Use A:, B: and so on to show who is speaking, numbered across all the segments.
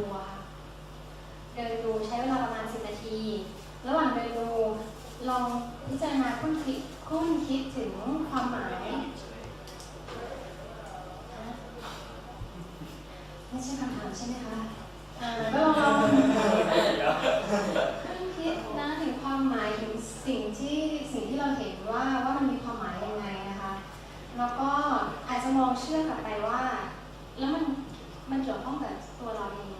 A: ดูอะค่ะเดินดูใช้เวลาประมาณ 10 นาที ระหว่างเดินดูลองพิจารณาคุ้นคิดคุ้นคิดถึงความหมายไม่ใช่คำถามใช่ไหมคะอ่าก็ลองลองคิดนะถึงความหมายถึงสิ่งที่สิ่งที่เราเห็นว่าว่ามันมีความหมายยังไงนะคะ แล้วก็อาจจะมองเชื่อกลับไปว่า แล้วมันมันเกี่ยวข้องกับตัวเราเองยั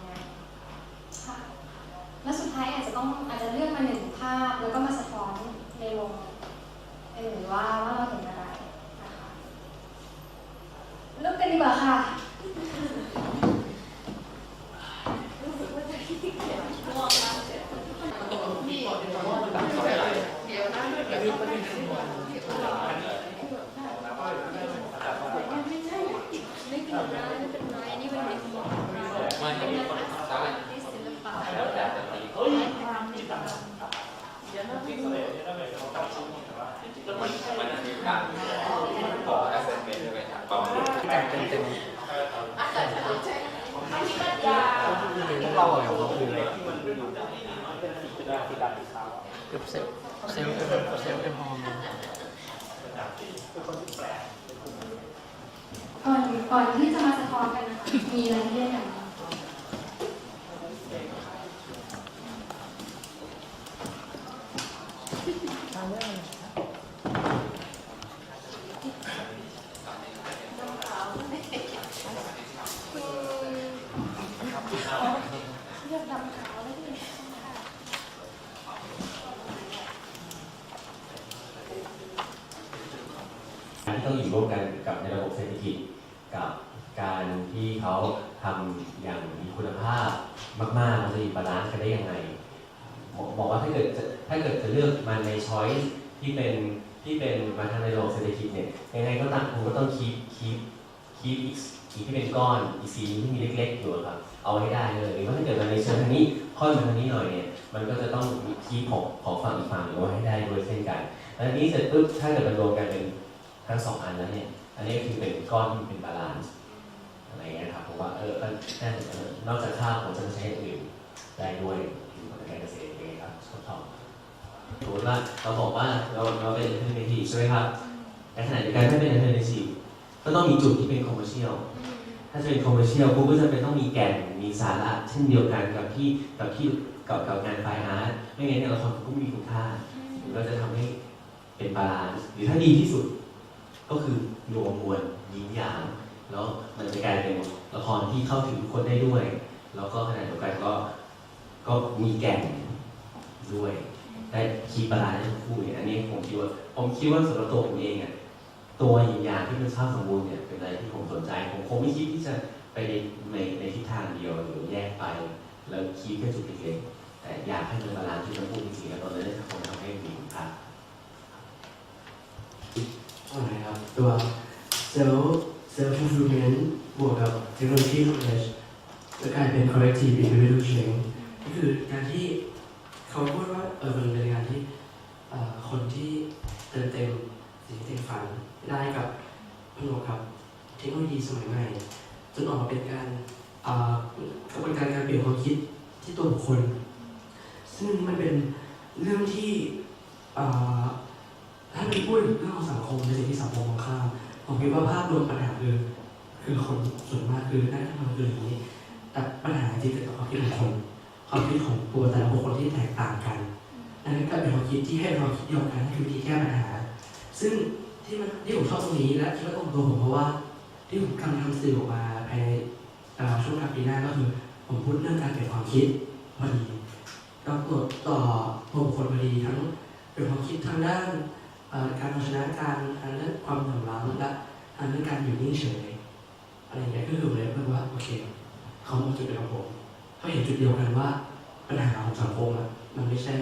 A: งไงค่ะ แล้วสุดท้ายอาจจะต้องอาจจะเลือกมาหนึ่งภาพ แล้วก็มาสะท้อนในวงเออว่าว่าเราเห็นอะไรนะคะเริ่มกันดีกว่าค่ะ
B: ไม่เป็นไรไม่เป็นไรนี่มันเป็นของเรา
C: ไม่ให้มีคนสร้าง
B: ที่ศิลปะ
C: แล้วแต่จะตี
B: เฮ้ยความนี่เดี๋ยวนะพี่
C: มันมันมีการขอแอสเซนเมนต์ด้วยครับประมาณ
D: แต่งเต็มเต็ม
E: เราอะของเราคืออะไร
D: กับเซลล์เซลล์เซลล์แอลกอฮอล์
A: ก่อนก่อนที่จะมาสะท้อนกันนะคะมีอะไรให้เล่นกันบ้าง
B: เลือกดำขาวแล้วที่
E: กา รที่ต้องอยู่ร่วมกันกับในระบบเศรษฐกิจ กับการที่เขาทำอย่างมีคุณภาพมากๆมันจะมีบาลานซ์กันได้ยังไงบอกบอกว่าถ้าเกิดถ้าเกิดจะเลือกมันในช้อยที่เป็นที่เป็นมาทางในระบบเศรษฐกิจเนี่ยยังไงก็ตามคุณก็ต้องคีปคีปคีปอีกอีกที่เป็นก้อนอีกสีที่มีเล็กๆอยู่ครับ เอาให้ได้เลยหรือว่าถ้าเกิดมันในเชิงทางนี้ค่อยมาทางนี้หน่อยเนี่ยมันก็จะต้องคีปของของฝั่งอีกฝั่งหรือว่าให้ได้ด้วยเช่นกันแล้วทีนี้เสร็จปุ๊บถ้าเกิดมันรวมกันเป็น ทั้งสองอันแล้วเนี่ย อันนี้ก็คือเป็นก้อนที่เป็นบาลานซ์อะไรเงี้ยครับผมว่าเออก็น่าจะเออนอกจากข้าวผมจะใช้อย่างอื่นได้ด้วยอยู่กับการเกษตรเองครับชอบชอบสมมติว่าเราบอกว่าเราเราเป็น alternative ใช่ไหมครับในขณะเดียวกันถ้าเป็น alternative ก็ต้องมีจุดที่เป็น commercial ถ้าจะเป็น commercial ปุ๊บก็จะเป็นต้องมีแก่นมีสาระเช่นเดียวกันกับที่กับที่กับกับงานไฟอาร์ตไม่งั้นเนี่ยละครก็ไม่มีคุณค่าเราจะทำให้เป็นบาลานซ์หรือถ้าดีที่สุด ก็คือรวมมวลยิงหยาง แล้วมันจะกลายเป็นละครที่เข้าถึงคนได้ด้วย แล้วก็ขณะเดียวกันก็ก็มีแก่นด้วย ได้คีบาลานซ์ทั้งคู่เนี่ยอันนี้ผมคิดว่าผมคิดว่าสำหรับตัวผมเองอะตัวยิงหยางที่เป็นภาพสมบูรณ์เนี่ยเป็นอะไรที่ผมสนใจ ผมคงไม่คิดที่จะไปในในในทิศทางเดียวหรือแยกไป แล้วคีย์แค่จุดเล็กๆแต่อยากให้มันบาลานซ์ที่ทั้งคู่จริงๆแล้วตอนนั้นจะคงทำให้มีคุณค่า
F: อะไรครับตัวเซลล์เซลล์ฟูฟูเมนบวกกับเทคโนโลยีลูกเอชจะกลายเป็น corrective behavioral change ก็คือการที่เขาพูดว่าเออมันเป็นงานที่คนที่เติมเต็มสิ่งที่ฝันได้กับพนวกกับเทคโนโลยีสมัยใหม่จนออกมาเป็นการกระบวนการการเปลี่ยนความคิดที่ตัวบุคคล ซึ่งมันเป็นเรื่องที่ ถ้าเป็นพูดถึงเรื่องของสังคมในสิ่งที่สังคมมองข้ามผมคิดว่าภาพรวมปัญหาคือคือคนส่วนมากคือได้ทำคืออย่างนี้ แต่ปัญหาจริงเกิดจากความคิดของคนความคิดของตัวแต่ละบุคคลที่แตกต่างกันอันนั้นก็เป็นความคิดที่ให้เราคิดเดียวกันนั่นคือวิธีแก้ปัญหา ซึ่งที่มันที่ผมชอบตรงนี้และคิดว่าตรงตัวผมเพราะว่า ที่ผมกำลังทำสื่อออกมาภายในช่วงกลางปีหน้าก็คือ ผมพูดเรื่องการเปลี่ยนความคิดพอดีแล้วต่อต่อบุคคลพอดีทั้งเป็นความคิดทางด้าน การเอาชนะการทางเรื่องความเหลื่อมล้ำและเรื่องการอยู่นิ่งเฉยอะไรอย่างเงี้ยก็คือเลยเพื่อว่าโอเคเขามองจุดเดียวกับผมเขาเห็นจุดเดียวกันว่า ปัญหาของสังคมอะมันไม่ใช่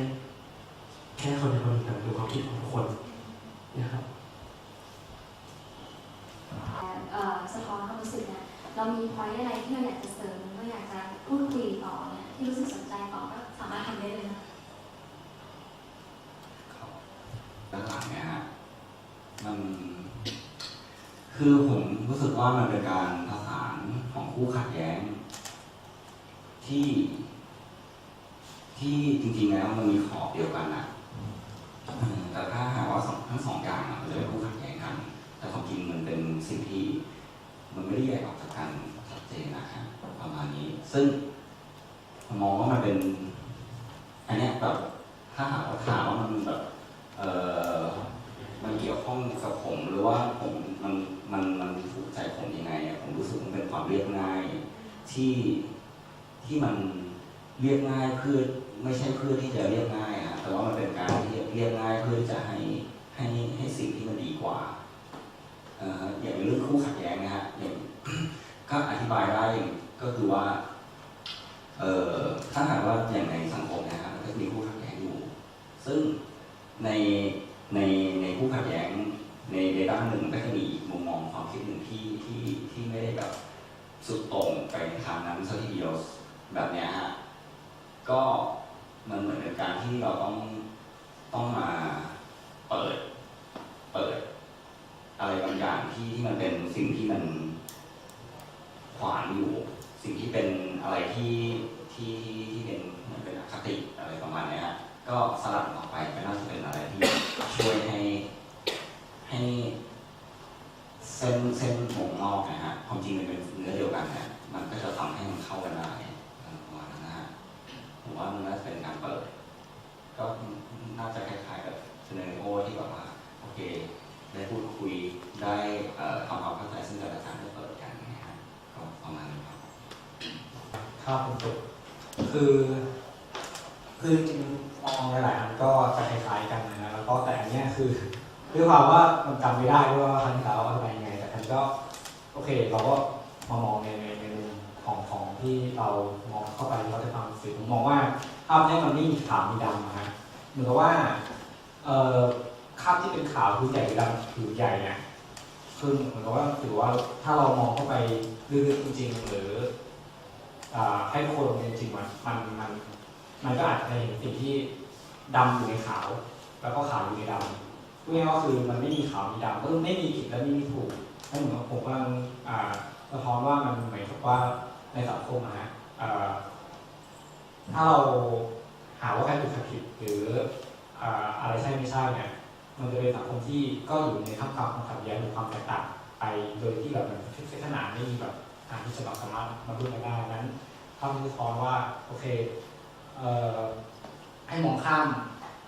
F: แค่คนในคนแต่เป็นความคิดของทุกคนนะครับ
A: เอ่สะท้อนความรู้สึกเนี่ยเรามีพอยอะไรที่เราอยากจะเสริมเราอยากจะพูดคุยต่อเนี่ยที่รู้สึกสนใจต่อก็สามารถทำได้เลยนะ
G: ด้านหลังเนี่ยฮะ มัน คือผมรู้สึกว่ามันเป็นการผสานของคู่ขัดแย้ง ที่ ที่จริงๆแล้วมันมีขอบเดียวกันนะแต่ถ้าหากว่าทั้งสองอย่างมันจะเป็นคู่ขัดแย้งกัน แต่ความจริงมันเป็นสิ่งที่ มันไม่ได้แยกออกจากกันชัดเจนนะฮะประมาณนี้ ซึ่งมองว่ามันเป็น อันนี้แบบถ้าหากว่าถามว่ามันแบบเออมันเกี่ยวข้องกับผมหรือว่าผมมันมันมันถูกใจผมยังไงอะผมรู้สึกมันเป็นความเรียบง่าย ที่ที่มันเรียบง่ายเพื่อไม่ใช่เพื่อที่จะเรียบง่ายอะแต่ว่ามันเป็นการที่เรียบง่ายเพื่อจะให้ให้ให้สิ่งที่มันดีกว่าอ่ออย่างเรื่องคู่ขัดแย้งนะฮะอย่างก็อธิบายได้ก็คือว่าเออถ้าหากว่าอย่างในสังคมนะครับมันก็จะมีคู่ขัดแย้งอยู่ ซึ่งในในในคู่ขัดแย้งในในด้านหนึ่งก็จะมีมุมมองความคิดหนึ่งที่ที่ที่ไม่ได้แบบ สุดโต่งไปในทางนั้นซะทีเดียวแบบเนี้ยฮะก็มันเหมือนเป็นการที่เราต้องต้องมาเปิด เปิด อะไรบางอย่างที่ที่มันเป็นสิ่งที่มันขวางอยู่ สิ่งที่เป็นอะไรที่ที่ที่เป็นเหมือนเป็นอคติอะไรประมาณนี้ฮะก็สลัดออกไปก็น่าจะเป็นะไรที่ช่วยให้ให้เส้นเส้นวงนอกนะฮะความจริงมันเป็นเนื้อเดียวกันนะมันก็จะทำให้มันเข้ากันได้อะไรประมาณนั้นนะฮะผมว่ามันน่าจะเป็นการเปิด ก็น่าจะคล้ายๆกับเซเนโอที่แบบว่าโอเค ได้พูดคุยได้เอ่อทำความเข้าใจซึ่งกันและกันได้เปิดกันนะฮะก็ประมาณนี้ครับ
H: ครับผมจบคือ คือจริงๆมองหลายๆอันก็จะคล้ายๆกันนะแล้วก็แต่อันเนี้ยคือด้วยความว่ามันจำไม่ได้ด้วยว่าครั้งที่แล้วอะไรยังไง แต่คันก็โอเค เราก็มามองในในในมุมของของที่เรามองเข้าไปเราจะฟังสื่อผมมองว่าภาพเนี้ยมันไม่มีขาวมีดำนะฮะเหมือนกับว่าเอ่อคราบที่เป็นขาวคือให ญ่หรือดำคือใหญ่เนี่ยคือเหมือนกับว่าถือว่าถ้าเรามองเข้าไปลึกๆจริงๆหรือให้คนจริงๆมันมันมันมันก็อาจจะเห็นสิ่งที่ดำอยู่ในขาว แล้วก็ขาวอยู่ในดำพูดง่ายก็คือมันไม่มีขาวมีดำก็คือไม่มีผิดและไม่มีถูกให้เหมือนกับผมกำลังสะท้อนว่ามันหมายถึงว่าในสังคมอะฮะถ้าเราหาว่าใครถูกใครผิดหรืออะไรใช่ไม่ใช่เนี่ย มันจะเป็นสังคมที่ก็อยู่ในท่ามกลางความขัดแย้งหรือความแตกต่างไปโดยที่แบบมันเส้นขนาดไม่มีแบบทางที่จะแบสามารถมาพูดกันได้นั้นถ้ามันสะท้อนว่าโอเคเอ่อให้มองข้าม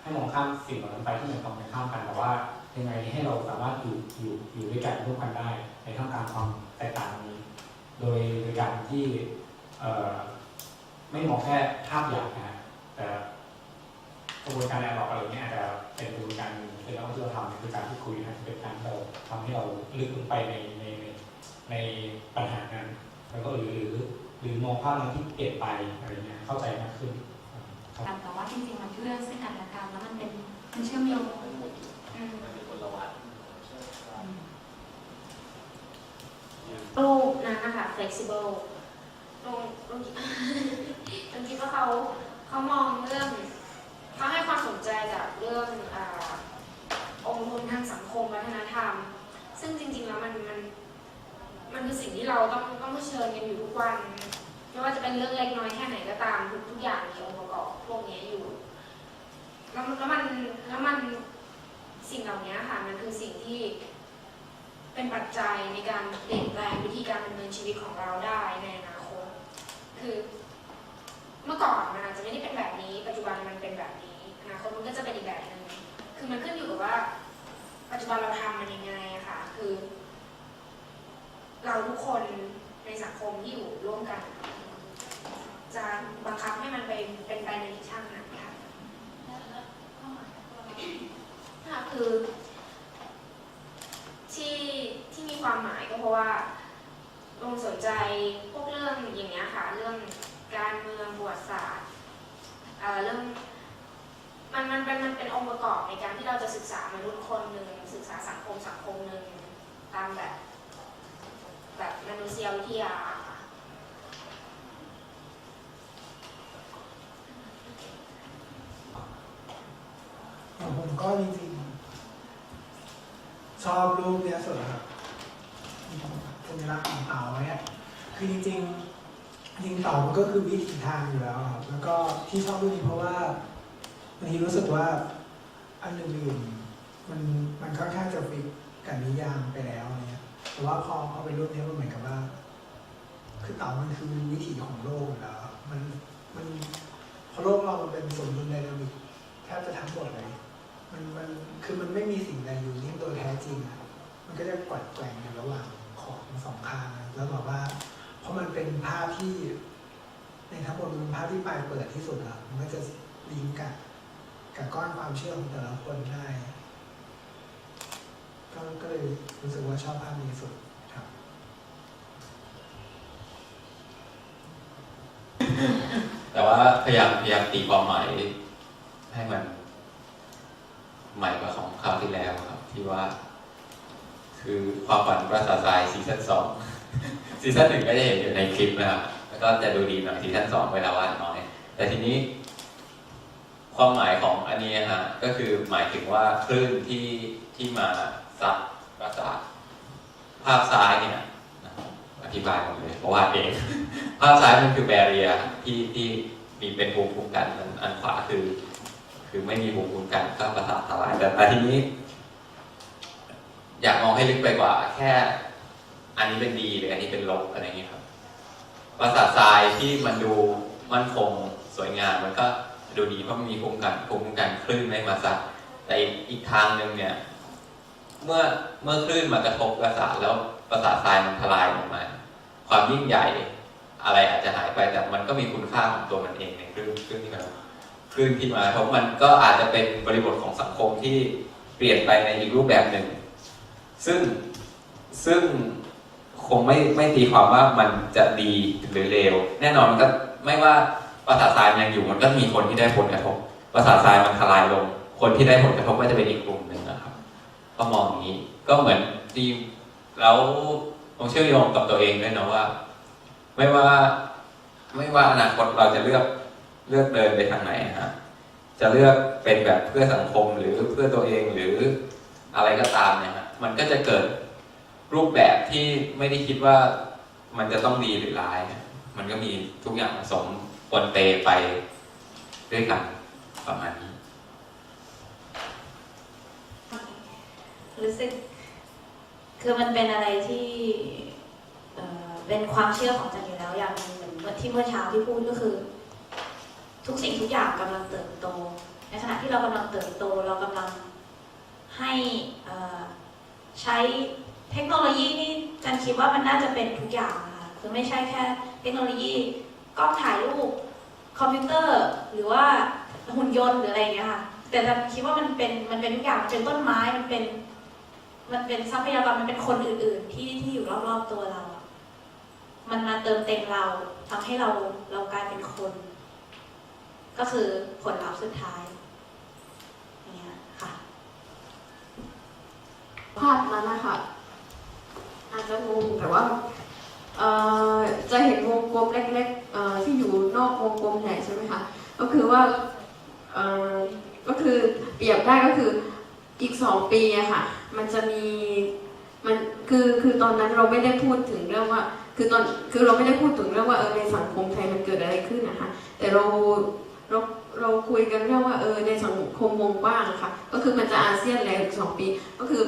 H: ให้มองข้ามสิ่งเหล่านั้นไปที่มันตรงกันข้ามกันแต่ว่ายังไงให้เราสามารถอยู่อยู่อยู่ด้วยกันร่วมกันได้ ในท่ามกลางความแตกต่างนี้ โดยโดยการที่เอ่อไม่มองแค่ภาพอย่างนะแต่ กระบวนการแอบบอกอะไรเงี้ยอาจจะเป็นกระบวนการหนึ่งที่เราที่เราทำคือการที่คุยนะเป็นการที่เราทำให้เราลึกลงไปในในในในปัญหานั้น แล้วก็หรือหรือหรือมองภาพนั้นที่เปลี่ยนไปอะไรเงี้ยเข้าใจมากขึ้นครับ
D: แต่ว่าจริงๆมันเรื่องซึ่งกันและกันแล้วมันเป็นมันเชื่อมโยงอืมรูปนั้นนะคะ flexible ลงลงลงคิดว่าเขาเขามองเรื่อง เขาให้ความสนใจกับเรื่องอองค์รวมทางสังคมวัฒนธรรม ซึ่งจริงๆแล้วมันมันมันคือสิ่งที่เราต้องต้องเผชิญกันอยู่ทุกวัน ไม่ว่าจะเป็นเรื่องเล็กน้อยแค่ไหนก็ตามทุกทุกอย่างมีองค์ประกอบพวกนี้อยู่แล้วแล้วมันแล้วมันสิ่งเหล่านี้ค่ะมันคือสิ่งที่เป็นปัจจัยในการเปลี่ยนแปลงวิธีการดำเนินชีวิตของเราได้ในอนาคต คือเมื่อก่อนมันอาจจะไม่ได้เป็นแบบนี้ ปัจจุบันมันเป็นแบบนี้ นาคตมันก็จะเป็นอีกแบบหนึ่งคือมันขึ้นอยู่กับว่า ปัจจุบันเราทำมันยังไงอะค่ะ คือ เราทุกคนในสังคมที่อยู่ร่วมกัน จะบังคับให้มันเป็นเป็นไปในทิศทางไหนค่ะค่ะคือ ที่ที่มีความหมายก็เพราะว่าลงสนใจพวกเรื่องอย่างเงี้ยค่ะ เรื่องการเมืองประวัติศาสตร์เอ่อเรื่อง มันมันเป็นมันเป็นองค์ประกอบในการที่เราจะศึกษามนุษย์คนหนึ่งศึกษาสังคมสังคมหนึ่งตามแบบแบบมนุษยวิทยาค่ะ
I: ของผมก็จริงๆชอบรูปเนี้ยสุดครับสัญลักษณ์ของเต่าเนี่ยคือจริงๆยิงเต่ามันก็คือวิถีทางอยู่แล้วครับแล้วก็ที่ชอบรื่องนี้เพราะว่าางทีรู้สึกว่าอันอื่นมันมันค่อนข้างจะฟิกกับนิยามไปแล้วเงี้ยแต่ว่าพอเอาไปรูปนี้มันเหมือนกับว่า คือเต่ามันคือวิถีของโลกแล้วมันมันพอโลกเรามันเป็นสมดุลไดนามิกแทบจะทั้งหมดเลยมันมันคือมันไม่มีสิ่งใดอยู่นิ่งโดยแท้จริงอะมันก็จะกวัดแกว่งอยู่ระหว่างของสองข้างแล้วแบบว่า เพราะมันเป็นภาพที่ ในทั้งหมดมันภาพที่ปลายเปิดที่สุดอะมันก็จะลิงก์กับ กับก้อนความเชื่อของแต่ละคนได้ก็ก็เลยรู้สึกว่าชอบภาพนี้สุดครับ
J: แต่ว่าพยายามพยายามตีความหมายให้มัน ใหม่กว่าของคราวที่แล้วครับ ที่ว่า คือความฝันประสาทรายซีซั่นสองซีซั่นหนึ่งก็จะเห็นอยู่ในคลิปนะครับแล้วก็จะดูดีหน่อยซีซั่นสองเวลาวาดน้อย แต่ทีนี้ ความหมายของอันนี้ฮะก็คือหมายถึงว่าคลื่นที่ที่มาซับประสาทภาพซ้ายเนี่ยอธิบายหมดเลยเพราะวาเองภาพซ้ายมันคือแบเรียที่ที่มีเป็นภูมิคุ้มกันอันขวาคือ คือไม่มีภูมิคุ้มกันก็ประสาททลายแต่ทีนี้ อยากมองให้ลึกไปกว่า แค่ อันนี้เป็นดีหรืออันนี้เป็นลบอะไรอย่างเงี้ยครับประสาททรายที่มันดูมั่นคงสวยงามมันก็ ดูดีเพราะมีภูมิคุ้มกันภูมิคุ้มกันคลื่นไม่มาซัดแต่อีกอีกทางหนึ่งเนี่ย เมื่อเมื่อคลื่นมากระทบประสาทแล้วประสาททรายมันทลายลงมา ความยิ่งใหญ่อะไรอาจจะหายไปแต่มันก็มีคุณค่าของตัวมันเองในคลื่นคลื่นที่มันคลื่นที่มาเพราะมันก็อาจจะเป็นบริบทของสังคมที่เปลี่ยนไปในอีกรูปแบบหนึ่ง ซึ่งซึ่งคงไม่ไม่ตีความว่ามันจะดีหรือเลวแน่นอนมันก็ไม่ว่า ประสาททรายมันยังอยู่มันก็มีคนที่ได้ผลกระทบประสาททรายมันทลายลง คนที่ได้ผลกระทบก็จะเป็นอีกกลุ่มหนึ่งนะครับก็มองอย่างนี้ก็เหมือนดีแล้วผมเชื่อโยงกับตัวเองด้วยนะว่า ไม่ว่าไม่ว่าอนาคตเราจะเลือกเลือกเดินไปทางไหนฮะจะเลือกเป็นแบบเพื่อสังคมหรือเพื่อตัวเองหรืออะไรก็ตามเนี่ยฮะมันก็จะเกิดรูปแบบที่ไม่ได้คิดว่ามันจะต้องดีหรือร้าย มันก็มีทุกอย่างผสม ปนเปไปด้วยกันประมาณนี้
K: รู้สึก คือมันเป็นอะไรที่เเป็นความเชื่อของจันอยู่แล้วอย่างเหมือนเมือที่เมื่อเช้าที่พูดก็คือ ทุกสิ่งทุกอย่างกำลังเติบโต ในขณะที่เรากำลังเติบโตเรากำลังให้ใช้เทคโนโลยีนี่จันคิดว่ามันน่าจะเป็นทุกอย่างนะคะคือไม่ใช่แค่ เทคโนโลยี กล้องถ่ายรูปคอมพิวเตอร์ หรือว่าหุ่นยนต์หรืออะไรอย่างเงี้ยค่ะ แต่จันคิดว่ามันเป็นมันเป็นทุกอย่างมันเป็นต้นไม้มันเป็น มันเป็นทรัพยากรมันเป็นคนอื่น ๆ ที่ที่อยู่รอบๆตัวเราอะมันมาเติมเต็มเราทำให้เราเรากลายเป็นคน ก็คือผลลัพธ์สุดท้ายเงี้ยค่ะ
L: ภาพนั้นนะคะอาจจะงงแต่ว่าเอ่อ เห็นวงกลมเล็กๆที่อยู่นอกวงกลมใหญ่ใช่ไหมคะ ก็คือว่าก็คือเปรียบได้ก็คืออีกสองปีอะค่ะ มันจะมีมันคือคือตอนนั้นเราไม่ได้พูดถึงเรื่องว่า คือตอนคือเราไม่ได้พูดถึงเรื่องว่าเออในสังคมไทยมันเกิดอะไรขึ้นนะคะ แต่เราเราเราคุยกันเรื่องว่าเออในสังคมวงกว้างอะค่ะ ก็คือมันจะอาเซียนแล้วอีกสองปี ก็คือ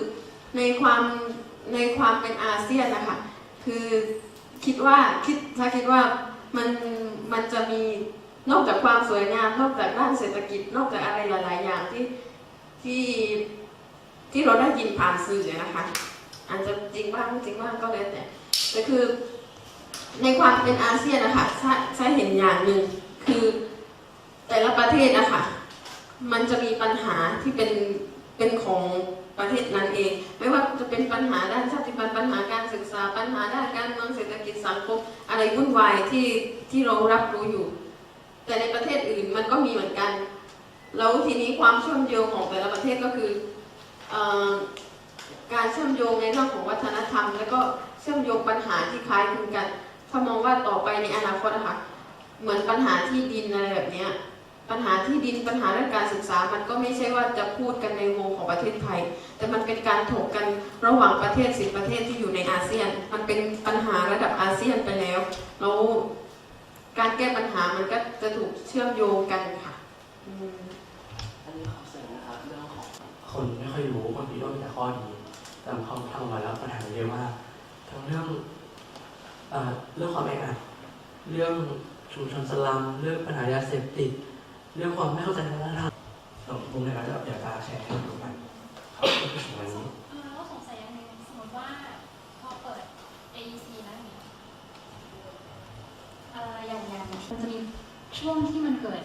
L: ในความในความเป็นอาเซียนนะคะ คือ คิดว่าคิดถ้าคิดว่ามันมันจะมีนอกจากความสวยงาม นอกจากด้านเศรษฐกิจ นอกจากอะไรหลาย ๆ อย่างที่ที่ที่เราได้ยินผ่านสื่อนะคะ อาจจะจริงบ้างไม่จริงบ้างก็แล้วแต่แต่คือในความเป็นอาเซียนนะคะใช่ใช่เห็นอย่างหนึ่งคือแต่ละประเทศนะคะมันจะมีปัญหาที่เป็นเป็นของ ประเทศนั้นเอง ไม่ว่าจะเป็นปัญหาด้านชาติพันธุ์ปัญหาการศึกษาปัญหาด้านการเมืองเศรษฐกิจสังคมอะไรวุ่นวายที่ที่เรารับรู้อยู่ แต่ในประเทศอื่นมันก็มีเหมือนกันแล้วทีนี้ความเชื่อมโยงของแต่ละประเทศก็คือออการเชื่อมโยงในเรื่องของวัฒนธรรม แล้วก็เชื่อมโยงปัญหาที่คล้ายคลึงกันถ้ามองว่าต่อไปในอนาคตนะคะเหมือนปัญหาที่ดินอะไรแบบเนี้ย ปัญหาที่ดินปัญหาเรื่องการศึกษา มันก็ไม่ใช่ว่าจะพูดกันในวงของประเทศไทย แต่มันเป็นการถกกันระหว่างประเทศสิบประเทศที่อยู่ในอาเซียน มันเป็นปัญหาระดับอาเซียนไปแล้วแล้วการแก้ปัญหามันก็จะถูกเชื่อมโยงกันค่ะอั
F: นนี้ขอเสริมนะครับเรื่องของคนไม่ค่อยรู้บางทีก็มีแต่ข้อดีแต่พอทำมาแล้วปัญหาเยอะมากทั้งเรื่องเอ่อเรื่องความแออัดเรื่องชุมชนสลัมเรื่องปัญหายาเสพติด เรื่องความไม่เข้าใจในวัฒนธรรมสองมุมนะครับอยากจะแชร์ให้ดูกันครับก็คือสิ่งนี้
A: เออแล้วสงสัยอย่างหนึ่งสมมติว่าพอเปิด AEC แล้วเนี่ยเอ่ออย่างอย่างมันจะมีช่วงที่มันเกิด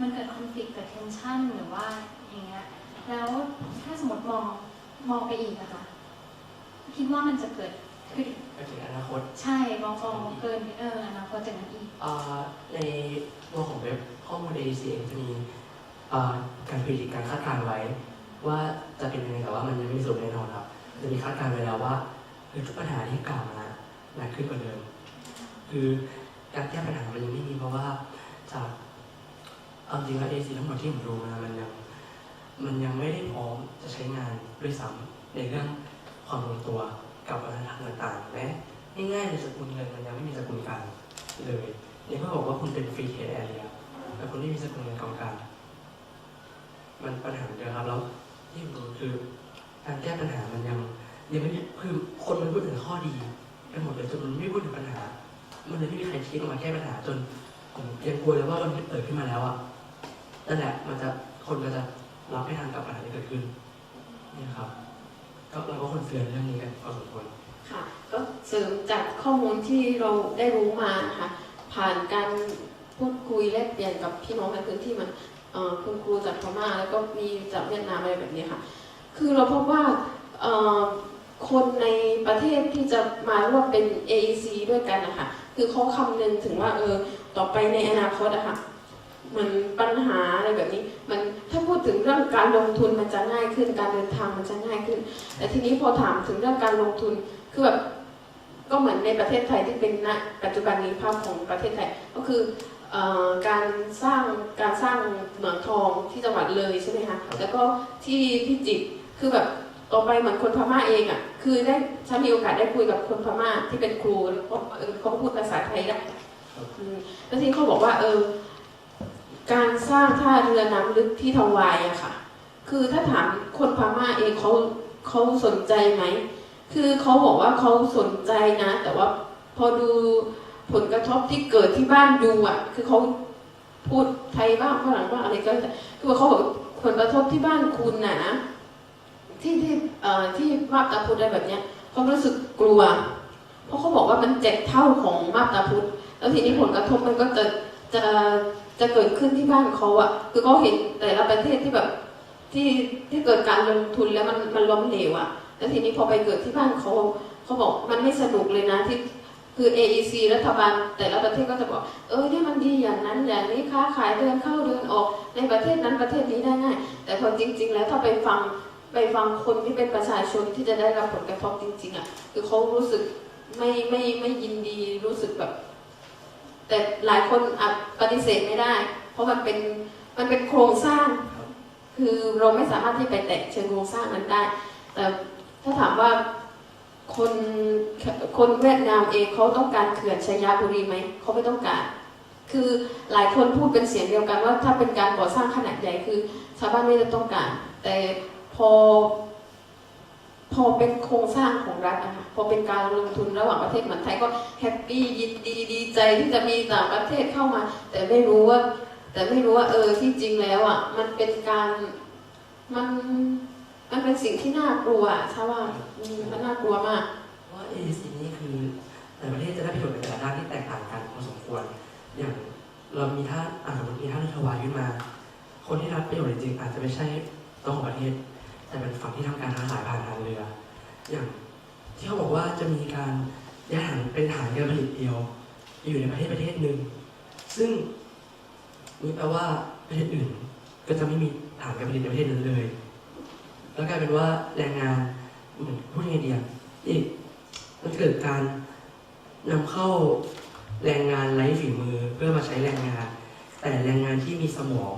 A: มันเกิดคอนฟ lict เกิด tension หรือว่าอย่างเงี้ยแล้วถ้าสมมติมองมองไปอีกอะค่ะคิดว่ามันจะเกิดขึ้น
F: ไปถึงอนาคต
A: ใช่มองมองเกินเอออนาคตจากนั้นอีก
F: เอ่อใน ตัวของเว็บข้อมูล AEC เองจะมีการพิจิตการคาดการณ์ไว้ ว่าจะเป็นยังไงแต่ว่ามันยังไม่สรุปแน่นอนครับ จะมีคาดการณ์ไว้แล้วว่าเออทุกปัญหาที่กล่าวมาหนักขึ้นกว่าเดิม คือการแก้ปัญหามันยังไม่มีเพราะว่าจากเอาจริงแล้ว AEC ทั้งหมดที่ผมดูมามันยังมันยังไม่ได้พร้อมจะใช้งานด้วยซ้ำในเรื่องความลงตัวกับวัฒนธรรมต่างๆแม้ง่ายๆในสกุลเงินมันยังไม่มีสกุลกลางเลย นี่ก็บอกว่าคุณเป็นฟรีเทรดแอเรียแต่คุณไม่มีสกุลเงินกองกลางมันปัญหาเดียวครับแล้วที่ผมรู้คือการแก้ปัญหามันยังยังไม่มีคือคนมันพูดถึงข้อดีกันหมดเลยจนมันไม่พูดถึงปัญหา มันเลยไม่มีใครคิดออกมาแก้ปัญหา จนผมยังกลัวเลยว่าวันเปิดขึ้นมาแล้วอะนั่นแหละมันจะคนก็จะรับไม่ทันกับปัญหาที่เกิดขึ้นนี่ครับก็เราก็ควรเตือนเรื่องนี้กันพอสมควร
L: ค่ะ ก็เสริมจากข้อมูลที่เราได้รู้มานะคะ ผ่านการพูดคุยแลกเปลี่ยนกับพี่น้องในพื้นที่มันคุณครูจากพม่าแล้วก็มีจากเวียดนามอะไรแบบนี้ค่ะ คือเราพบว่าคนในประเทศที่จะมาร่วมเป็น AEC ด้วยกันนะคะคือเขาคำนึงถึงว่าเออต่อไปในอนาคตอะค่ะมือนปัญหาอะไรแบบนี้ มันถ้าพูดถึงเรื่องการลงทุนมันจะง่ายขึ้นการเดินทางมันจะง่ายขึ้น แต่ทีนี้พอถามถึงเรื่องการลงทุนคือแบบ ก็เหมือนในประเทศไทยที่เป็นณปัจจุบันนี้ภาพของประเทศไทยก็คือเออการสร้างการสร้างเหมืองทองที่จังหวัดเลยใช่ไหมคะแล้วก็ที่พิจิตรคือแบบต่อไปเหมือนคนพม่าเองอะคือได้ฉันมีโอกาสได้คุยกับคนพม่าที่เป็นครูแล้วก็เออเขาก็พูดภาษาไทยได้อืมแล้วทีนี้เขาบอกว่าเออการสร้างท่าเรือน้ำลึกที่ทวายอะค่ะ คือถ้าถามคนพม่าเองเขาเขาสนใจไหม คือเขาบอกว่าเขาสนใจนะ แต่ว่าพอดูผลกระทบที่เกิดที่บ้านดูอะ คือเขาพูดไทยบ้างฝรั่งบ้างอะไรก็แต่คือว่าเขาบอกผลกระทบที่บ้านคุณนะที่ที่เอ่อที่มาบตาพุธอะไรแบบเนี้ยเขารู้สึกกลัว เพราะเขาบอกว่ามันเจ็ดเท่าของมาบตาพุธแล้วทีนี้ผลกระทบมันก็จะจะจะเกิดขึ้นที่บ้านเขาอะคือเขาเห็นแต่ละประเทศที่แบบที่ที่เกิดการลงทุนแล้วมันมันล้มเหลวอะ แล้วทีนี้พอไปเกิดที่บ้านเขาเขาบอกมันไม่สนุกเลยนะที่คือ AEC รัฐบาลแต่ละประเทศก็จะบอก เออเนี่ยมันดีอย่างนั้นอย่างนี้ค้าขายเดินเข้าเดินออก ในประเทศนั้นประเทศนี้ได้ง่าย แต่พอจริง ๆ แล้วถ้าไปฟังไปฟังคนที่เป็นประชาชนที่จะได้รับผลกระทบจริง ๆอะคือเขารู้สึกไม่ไม่ไม่ยินดีรู้สึกแบบ แต่หลายคนอาจปฏิเสธไม่ได้ เพราะมันเป็นมันเป็นโครงสร้าง คือเราไม่สามารถที่ไปแตะเชิงโครงสร้างนั้นได้ แต่ ถ้าถามว่าคนคนเวียดนามเองเขาต้องการเขื่อนชัยบุรีไหมเขาไม่ต้องการ คือหลายคนพูดเป็นเสียงเดียวกันว่า ถ้าเป็นการก่อสร้างขนาดใหญ่คือชาวบ้านไม่ได้ต้องการ แต่พอ พอเป็นโครงสร้างของรัฐอะคะพอเป็นการลงทุนระหว่างประเทศเหมือนไทยก็แฮปปี้ยินดีดีใจที่จะมีต่างประเทศเข้ามา แต่ไม่รู้ว่า แต่ไม่รู้ว่าเออที่จริงแล้วอะมันเป็นการมัน มันเป็นสิ่งที่น่ากลัวใช่ว่ามมันน่ากลัวมาก
F: เพราะว่า AEC นี่คือแต่ประเทศจะได้ประโยชน์ในแต่ละด้านที่แตกต่างกันพอสมควร อย่างเรามีท่าอ่าสมมติมีท่าเรือถวายขึ้นมา คนที่รับประโยชน์จริงๆอาจจะไม่ใช่ตัวของประเทศ แต่เป็นฝั่งที่ทำการค้าขายผ่านทางเรือ อย่างที่เขาบอกว่าจะมีการย้ายฐานเป็นฐานการผลิตเดียว อยู่ในประเทศประเทศหนึ่ง ซึ่งนี่แปลว่าประเทศอื่นก็จะไม่มีฐานการผลิตในประเทศนั้นเลย แล้วกลายเป็นว่าแรงงานเหมือนพูดยังไงดีอะอีกมันเกิดการนำเข้าแรงงานไร้ฝีมือเพื่อมาใช้แรงงาน แต่แรงงานที่มีสมอง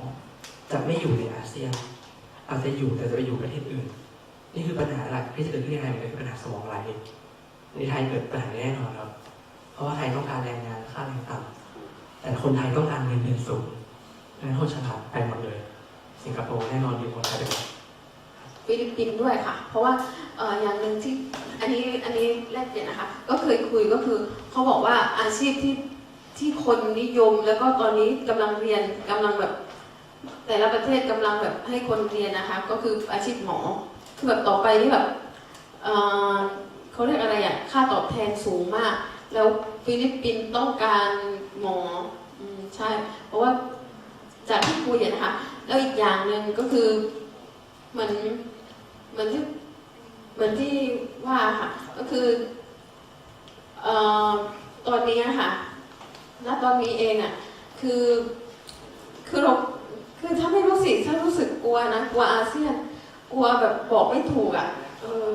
F: จะไม่อยู่ในอาเซียน อาจจะอยู่แต่จะไปอยู่ประเทศอื่น นี่คือปัญหาหลักที่จะเกิดขึ้นในไทยมันคือปัญหาสมองไหลในไทยเกิดปัญหาแน่นอนครับ เพราะว่าไทยต้องการแรงงานค่าแรงต่ำแต่คนไทยต้องการเงินเดือนสูงดังนั้นคนฉลาดไปหมดเลย สิงคโปร์แน่นอนอยู่คนไทยไปหมด
L: ฟิลิปปินส์ด้วยค่ะ เพราะว่าออย่างหนึ่งที่อันนี้อันนี้แลกเปลี่ยนนะคะ ก็เคยคุยก็คือเขาบอกว่าอาชีพที่ที่คนนิยมแล้วก็ตอนนี้กำลังเรียนกำลังแบบแต่ละประเทศกำลังแบบให้คนเรียนนะคะ ก็คืออาชีพหมอคือแบบต่อไปนี่แบบเเขาเรียกอะไรอะค่าตอบแทนสูงมาก แล้วฟิลิปปินส์ต้องการหมออมใช่ เพราะว่าจากที่คุยนะคะแล้วอีกอย่างหนึ่งก็คือเหมือน เหมือนที่เหมือนที่ว่าค่ะ ก็คือเอ่อตอนนี้อะค่ะณตอนนี้เองอะ คือคือเราคือถ้าไม่รู้สิถ้ารู้สึกกลัวนะกลัวอาเซียน กลัวแบบบอกไม่ถูกอะเออ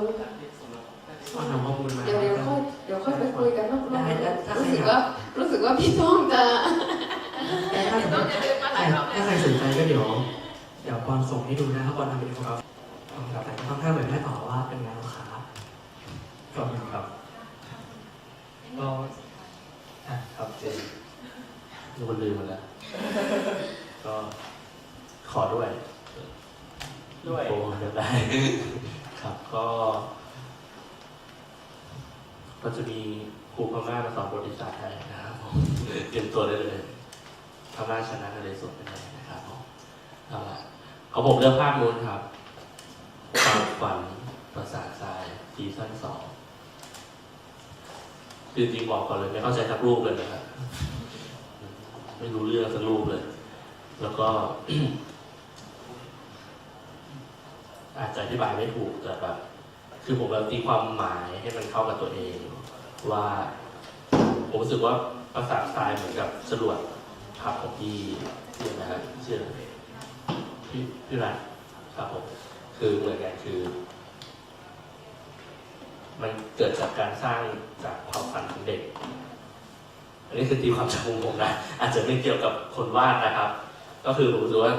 F: ก็ทำข้อมูลมา
L: เดี๋ยวเดี๋ยวค่อยเดี๋ยวค่อยไปคุยกันนอกรอบ
F: ได้ได้ถ้า
L: รู้
F: ใคร
L: สึก
F: อยาก
L: ว่ารู้สึกว่าพี่ต้องจะ
F: แต่ถ้าสมมติถ้าใครสนใจก็เดี๋ยวเดี๋ยวปอนส่งให้ดูนะถ้าปอนทำเป็นอินโฟกราฟิก ครับแต่ก็ต้องให้เหมือนให้ต่อว่าเป็นงานลูกค้าขอบคุณครับ
M: ก็อะครับเจนมีคนลืมหมดแล้ว ก็ขอด้วย
N: ด้วย
M: โปรจะได้ ครับก็ ก็จะมีครูพม่ามาสอนบทวิชาไทยนะครับผมเตรียมตัวได้เลยพม่าชนะทะเลสวนเป็นไงนะครับผมเอาละเขาผมเลือกภาพนู้นครับ ความฝันภาษาทรายซีซั่นสองคือจริงบอกก่อนเลยไม่เข้าใจทักรูปเลยนะครับไม่รู้เรื่องสักรูปเลย แล้วก็ อาจจะอธิบายไม่ถูกแต่แบบคือผมแบบตีความหมายให้มันเข้ากับตัวเอง ว่าผมรู้สึกว่าภาษาทรายเหมือนกับจรวดขับของพี่ชื่อนะฮะชื่ออะไรพี่พี่รัฐครับผม คือเหมือนกันคือ มันเกิดจากการสร้างจากความฝันของเด็ก อันนี้คือตีความจากมุมผมนะ อาจจะไม่เกี่ยวกับคนวาดนะครับ ก็คือผมรู้สึกว่า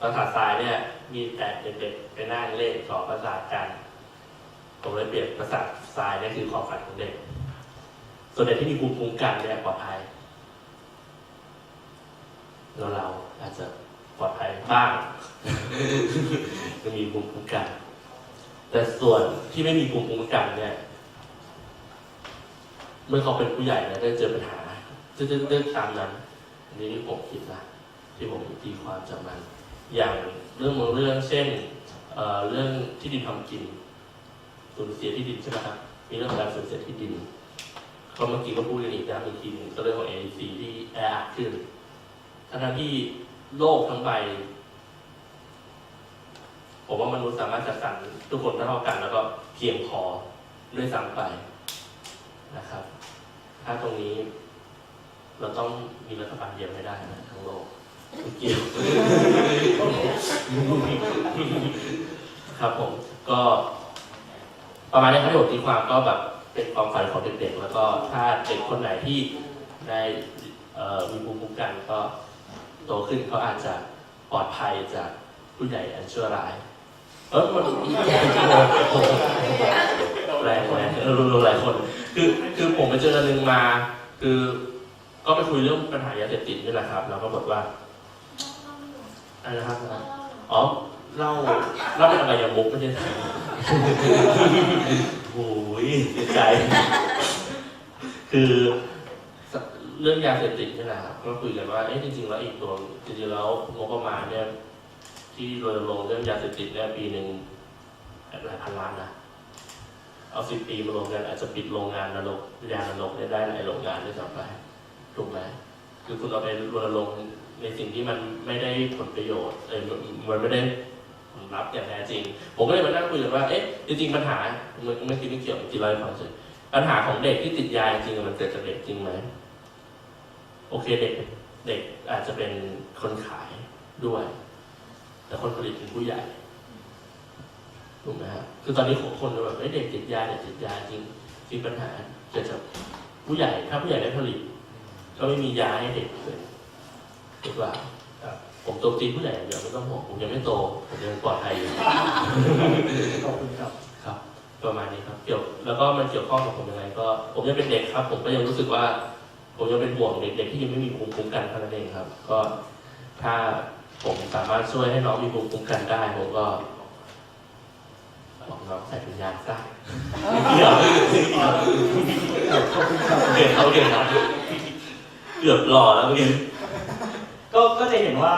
M: ภาษาทรายเนี่ย มีแต่เด็กๆไปนั่งเล่นสอนภาษากันผมเลยเปรียบภาษาทรายเนี่ยคือความฝันของเด็ก ส่วนเด็กที่มีภูมิคุ้มกันเนี่ยปลอดภัยแล้วเราอาจจะ ปลอดภัยบ้างจะมีภูมิคุ้มกัน แต่ส่วนที่ไม่มีภูมิคุ้มกันเนี่ยเมื่อเขาเป็นผู้ใหญ่แล้วได้เจอปัญหาจะเรื่องตามนั้นอันนี้ที่ผมคิดนะที่ผมตีความจากมัน อย่างเรื่องบางเรื่องเช่นเรื่องที่ดินทำกินสูญเสียที่ดินใช่ไหมครับมีเรื่องการสูญเสียที่ดินเขาเมื่อกี้ก็พูดกันอีกนะอีกทีหนึงก็เรื่องของ AEC ที่แออัดขึ้นทั้งที่ โลกทั้งใบ ผมว่ามนุษย์สามารถจัดสรรทุกคนเท่ากัน แล้วก็เพียงพอด้วยซ้ำไปนะครับ ถ้าตรงนี้เราต้องมีรัฐบาลเดียวไม่ได้นะทั้งโลกเกี่ยวครับผมก็ประมาณนี้ครับที่ผมตีความก็แบบเป็นความฝันของเด็กๆ แล้วก็ถ้าเด็กคนไหนที่ได้มีภูมิคุ้มกันก็ โตขึ้นเขาอาจจะปลอดภัยจากผู้ใหญ่อันชั่วร้าย เออมันหลายคนเออรู้หลายคน คือคือผมไปเจออันหนึงมา คือก็ไปคุยเรื่องปัญหายาเสพติดนี่แหละครับ แล้วก็บอกว่าอะไรนะครับอ๋อเล่าเล่าเป็นอบายมุกไม่ใช่โอ้ยเสียใจ คือ เรื่องยาเสพติดนี่แหละครับก็คุยกันว่าเอ๊ะจริงๆแล้วอีกตัวจริงๆแล้วงบประมาณเนี่ยที่รณรงค์เรื่องยาเสพติดเนี่ยปีหนึ่งหลายพันล้านนะเอาสิบปีมารวมกันอาจจะปิดโรงงานนรกยานรกได้หลายโรงงานด้วยซ้ำไปถูกไหมคือคุณเอาไปรณรงค์ในสิ่งที่มันไม่ได้ผลประโยชน์เออมันมันไม่ได้ผลลัพธ์อย่างแท้จริง ผมก็เลยมานั่งคุยกันว่า เอ๊ะจริงๆปัญหาเมื่อเมื่อกี้ไม่เกี่ยวกับที่เราให้ฟังเฉยปัญหาของเด็กที่ติดยาจริงๆมันเกิดจากเด็กจริงไหม โอเคเด็กเด็กอาจจะเป็นคนขายด้วย แต่คนผลิตเป็นผู้ใหญ่ถูกไหมฮะคือตอนนี้คนจะแบบเฮ้ยเด็กติดยาเด็กติดยาจริงจริงปัญหาเกิดจากผู้ใหญ่ถ้าผู้ใหญ่ได้ผลิต ก็ไม่มียาให้เด็กเลยถูกป่ะผมโตตีผู้ใหญ่อย่างเดียวไม่ต้องห่วงผมยังไม่โตผมยังปลอดภัยอยู่
F: ขอบคุณครับ
M: ครับ ประมาณนี้ครับเกี่ยวแล้วก็มันเกี่ยวข้องกับผมยังไงก็ ผมยังเป็นเด็กครับ ผมก็ยังรู้สึกว่า ผมยังเป็นห่วงเด็กๆที่ยังไม่มีภูมิคุ้มกันเท่านั้นเองครับ ก็ถ้าผมสามารถช่วยให้น้องมีภูมิคุ้มกันได้ผมก็บอกน้องใส่ถุงยางซะเดี๋ยวเดี๋ยวเขาเดี๋ยวครับเกือบหล่อแล้วเมื่อกี้
O: ก็ก็จะเห็นว่า